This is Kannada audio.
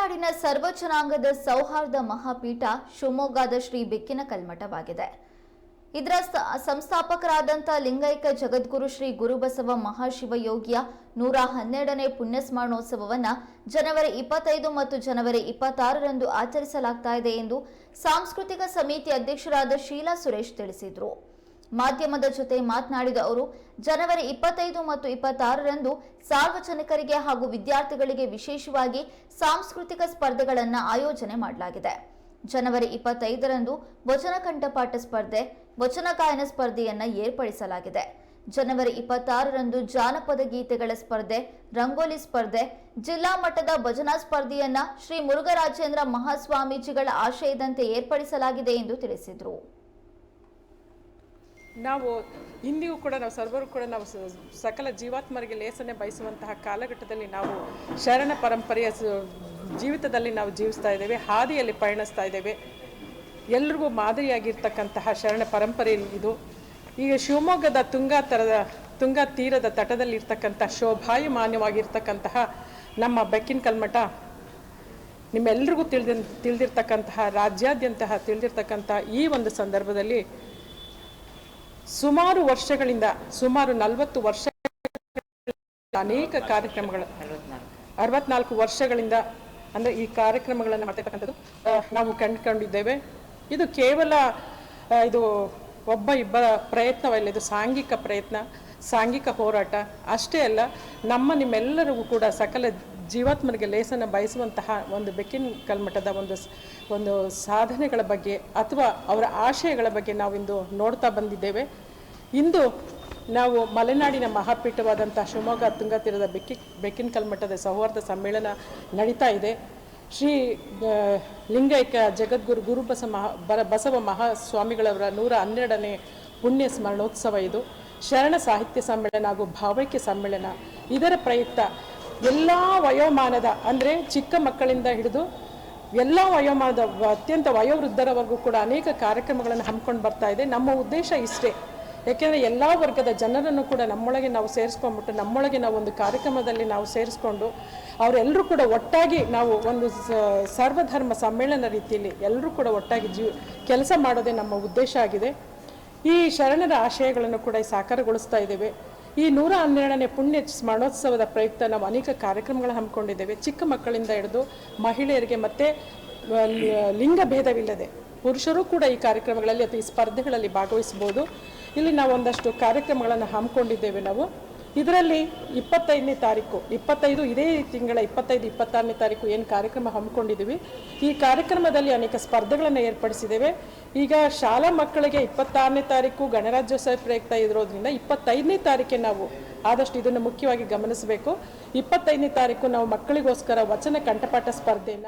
ಮಲೆನಾಡಿನ ಸರ್ವ ಜನಾಂಗದ ಸೌಹಾರ್ದ ಮಹಾಪೀಠ ಶಿವಮೊಗ್ಗದ ಶ್ರೀ ಬೆಕ್ಕಿನ ಕಲ್ಮಠವಾಗಿದೆ. ಇದರ ಸಂಸ್ಥಾಪಕರಾದಂಥ ಲಿಂಗೈಕ ಜಗದ್ಗುರು ಶ್ರೀ ಗುರುಬಸವ ಮಹಾಶಿವಯೋಗಿಯ ನೂರ ಹನ್ನೆರಡನೇ ಪುಣ್ಯಸ್ಮರಣೋತ್ಸವವನ್ನು ಜನವರಿ ಇಪ್ಪತ್ತೈದು ಮತ್ತು ಜನವರಿ ಇಪ್ಪತ್ತಾರರಂದು ಆಚರಿಸಲಾಗ್ತಾ ಇದೆ ಎಂದು ಸಾಂಸ್ಕೃತಿಕ ಸಮಿತಿ ಅಧ್ಯಕ್ಷರಾದ ಶೀಲಾ ಸುರೇಶ್ ತಿಳಿಸಿದರು. ಮಾಧ್ಯಮದ ಜೊತೆ ಮಾತನಾಡಿದ ಅವರು, ಜನವರಿ ಇಪ್ಪತ್ತೈದು ಮತ್ತು ಇಪ್ಪತ್ತಾರರಂದು ಸಾರ್ವಜನಿಕರಿಗೆ ಹಾಗೂ ವಿದ್ಯಾರ್ಥಿಗಳಿಗೆ ವಿಶೇಷವಾಗಿ ಸಾಂಸ್ಕೃತಿಕ ಸ್ಪರ್ಧೆಗಳನ್ನು ಆಯೋಜನೆ ಮಾಡಲಾಗಿದೆ. ಜನವರಿ ಇಪ್ಪತ್ತೈದರಂದು ವಚನ ಕಂಠಪಾಠ ಸ್ಪರ್ಧೆ, ವಚನ ಗಾಯನ ಸ್ಪರ್ಧೆಯನ್ನು ಏರ್ಪಡಿಸಲಾಗಿದೆ. ಜನವರಿ ಇಪ್ಪತ್ತಾರರಂದು ಜಾನಪದ ಗೀತೆಗಳ ಸ್ಪರ್ಧೆ, ರಂಗೋಲಿ ಸ್ಪರ್ಧೆ, ಜಿಲ್ಲಾ ಮಟ್ಟದ ಭಜನಾ ಸ್ಪರ್ಧೆಯನ್ನ ಶ್ರೀ ಮುರುಘರಾಜೇಂದ್ರ ಮಹಾಸ್ವಾಮೀಜಿಗಳ ಆಶಯದಂತೆ ಏರ್ಪಡಿಸಲಾಗಿದೆ ಎಂದು ತಿಳಿಸಿದರು. ನಾವು ಇಂದಿಗೂ ಕೂಡ ನಾವು ಸರ್ವರು ಕೂಡ ನಾವು ಸಕಲ ಜೀವಾತ್ಮರಿಗೆ ಲೇಸನೆ ಬಯಸುವಂತಹ ಕಾಲಘಟ್ಟದಲ್ಲಿ ನಾವು ಶರಣ ಪರಂಪರೆಯ ಜೀವಿತದಲ್ಲಿ ನಾವು ಜೀವಿಸ್ತಾ ಇದ್ದೇವೆ, ಹಾದಿಯಲ್ಲಿ ಪಯಣಿಸ್ತಾ ಇದ್ದೇವೆ. ಎಲ್ರಿಗೂ ಮಾದರಿಯಾಗಿರ್ತಕ್ಕಂತಹ ಶರಣ ಪರಂಪರೆ ಇದು. ಈಗ ಶಿವಮೊಗ್ಗದ ತುಂಗಾ ತರದ, ತುಂಗಾ ತೀರದ ತಟದಲ್ಲಿರ್ತಕ್ಕಂಥ ಶೋಭಾಯಮಾನ್ಯವಾಗಿರ್ತಕ್ಕಂತಹ ನಮ್ಮ ಬೆಕ್ಕಿನ ಕಲ್ಮಠ, ನಿಮ್ಮೆಲ್ರಿಗೂ ತಿಳಿದ ತಿಳಿದಿರ್ತಕ್ಕಂತಹ ರಾಜ್ಯಾದ್ಯಂತಹ ತಿಳಿದಿರ್ತಕ್ಕಂಥ ಈ ಒಂದು ಸಂದರ್ಭದಲ್ಲಿ ಸುಮಾರು ವರ್ಷಗಳಿಂದ, ಸುಮಾರು ನಲವತ್ತು ವರ್ಷ ಅನೇಕ ಕಾರ್ಯಕ್ರಮಗಳು, ಅರವತ್ನಾಲ್ಕು ವರ್ಷಗಳಿಂದ ಅಂದರೆ ಈ ಕಾರ್ಯಕ್ರಮಗಳನ್ನು ಮಾಡ್ತಕ್ಕಂಥದ್ದು ನಾವು ಕಂಡುಕೊಂಡಿದ್ದೇವೆ ಇದು ಕೇವಲ ಇದು ಒಬ್ಬ ಇಬ್ಬರ ಪ್ರಯತ್ನವಲ್ಲ, ಇದು ಸಾಂಘಿಕ ಪ್ರಯತ್ನ, ಸಾಂಘಿಕ ಹೋರಾಟ. ಅಷ್ಟೇ ಅಲ್ಲ, ನಮ್ಮ ನಿಮ್ಮೆಲ್ಲರಿಗೂ ಕೂಡ ಸಕಲ ಜೀವಾತ್ಮರಿಗೆ ಲೇಸನ್ನು ಬಯಸುವಂತಹ ಒಂದು ಬೆಕ್ಕಿನ ಕಲ್ಮಠದ ಒಂದು ಒಂದು ಸಾಧನೆಗಳ ಬಗ್ಗೆ ಅಥವಾ ಅವರ ಆಶಯಗಳ ಬಗ್ಗೆ ನಾವಿಂದು ನೋಡ್ತಾ ಬಂದಿದ್ದೇವೆ. ಇಂದು ನಾವು ಮಲೆನಾಡಿನ ಮಹಾಪೀಠವಾದಂಥ ಶಿವಮೊಗ್ಗ ತುಂಗತೀರದ ಬೆಕ್ಕಿ, ಬೆಕ್ಕಿನ ಕಲ್ಮಠದ ಸೌಹಾರ್ದ ಸಮ್ಮೇಳನ ನಡೀತಾ ಇದೆ. ಶ್ರೀ ಲಿಂಗೈಕ ಜಗದ್ಗುರು ಗುರುಬಸ ಮಹಾ ಬಸವ ಮಹಾಸ್ವಾಮಿಗಳವರ ನೂರ ಹನ್ನೆರಡನೇ ಪುಣ್ಯ ಸ್ಮರಣೋತ್ಸವ ಇದು. ಶರಣ ಸಾಹಿತ್ಯ ಸಮ್ಮೇಳನ ಹಾಗೂ ಭಾವೈಕ್ಯ ಸಮ್ಮೇಳನ ಇದರ ಪ್ರಯುಕ್ತ ಎಲ್ಲ ವಯೋಮಾನದ, ಅಂದರೆ ಚಿಕ್ಕ ಮಕ್ಕಳಿಂದ ಹಿಡಿದು ಎಲ್ಲ ವಯೋಮಾನದ, ಅತ್ಯಂತ ವಯೋವೃದ್ಧರವರೆಗೂ ಕೂಡ ಅನೇಕ ಕಾರ್ಯಕ್ರಮಗಳನ್ನು ಹಮ್ಮಿಕೊಂಡು ಬರ್ತಾ ಇದೆ. ನಮ್ಮ ಉದ್ದೇಶ ಇಷ್ಟೇ. ಯಾಕೆಂದರೆ ಎಲ್ಲ ವರ್ಗದ ಜನರನ್ನು ಕೂಡ ನಮ್ಮೊಳಗೆ ನಾವು ಸೇರಿಸ್ಕೊಂಡ್ಬಿಟ್ಟು, ನಮ್ಮೊಳಗೆ ನಾವು ಒಂದು ಕಾರ್ಯಕ್ರಮದಲ್ಲಿ ನಾವು ಸೇರಿಸ್ಕೊಂಡು, ಅವರೆಲ್ಲರೂ ಕೂಡ ಒಟ್ಟಾಗಿ ನಾವು ಒಂದು ಸರ್ವಧರ್ಮ ಸಮ್ಮೇಳನ ರೀತಿಯಲ್ಲಿ ಎಲ್ಲರೂ ಕೂಡ ಒಟ್ಟಾಗಿ ಜೀವ ಕೆಲಸ ಮಾಡೋದೇ ನಮ್ಮ ಉದ್ದೇಶ ಆಗಿದೆ. ಈ ಶರಣರ ಆಶಯಗಳನ್ನು ಕೂಡ ಸಾಕಾರಗೊಳಿಸ್ತಾ ಇದ್ದೇವೆ. ಈ ನೂರ ಹನ್ನೆರಡನೇ ಪುಣ್ಯ ಸ್ಮರಣೋತ್ಸವದ ಪ್ರಯುಕ್ತ ನಾವು ಅನೇಕ ಕಾರ್ಯಕ್ರಮಗಳನ್ನು ಹಮ್ಮಿಕೊಂಡಿದ್ದೇವೆ. ಚಿಕ್ಕ ಮಕ್ಕಳಿಂದ ಹಿಡಿದು ಮಹಿಳೆಯರಿಗೆ ಮತ್ತು ಲಿಂಗ ಭೇದವಿಲ್ಲದೆ ಪುರುಷರು ಕೂಡ ಈ ಕಾರ್ಯಕ್ರಮಗಳಲ್ಲಿ ಅಥವಾ ಈ ಸ್ಪರ್ಧೆಗಳಲ್ಲಿ ಭಾಗವಹಿಸ್ಬೋದು ಇಲ್ಲಿ ನಾವು ಒಂದಷ್ಟು ಕಾರ್ಯಕ್ರಮಗಳನ್ನು ಹಮ್ಮಿಕೊಂಡಿದ್ದೇವೆ ನಾವು. ಇದರಲ್ಲಿ ಇಪ್ಪತ್ತೈದನೇ ತಾರೀಕು, ಇಪ್ಪತ್ತೈದು ಇದೇ ತಿಂಗಳ ಇಪ್ಪತ್ತೈದು, ಇಪ್ಪತ್ತಾರನೇ ತಾರೀಕು ಏನು ಕಾರ್ಯಕ್ರಮ ಹಮ್ಮಿಕೊಂಡಿದ್ದೀವಿ. ಈ ಕಾರ್ಯಕ್ರಮದಲ್ಲಿ ಅನೇಕ ಸ್ಪರ್ಧೆಗಳನ್ನು ಏರ್ಪಡಿಸಿದ್ದೇವೆ. ಈಗ ಶಾಲಾ ಮಕ್ಕಳಿಗೆ ಇಪ್ಪತ್ತಾರನೇ ತಾರೀಕು ಗಣರಾಜ್ಯೋತ್ಸವ ಪ್ರಯುಕ್ತ ಇರೋದ್ರಿಂದ ಇಪ್ಪತ್ತೈದನೇ ತಾರೀಕೆ ನಾವು ಆದಷ್ಟು ಇದನ್ನು ಮುಖ್ಯವಾಗಿ ಗಮನಿಸಬೇಕು. ಇಪ್ಪತ್ತೈದನೇ ತಾರೀಕು ನಾವು ಮಕ್ಕಳಿಗೋಸ್ಕರ ವಚನ ಕಂಠಪಾಠ ಸ್ಪರ್ಧೆಯನ್ನು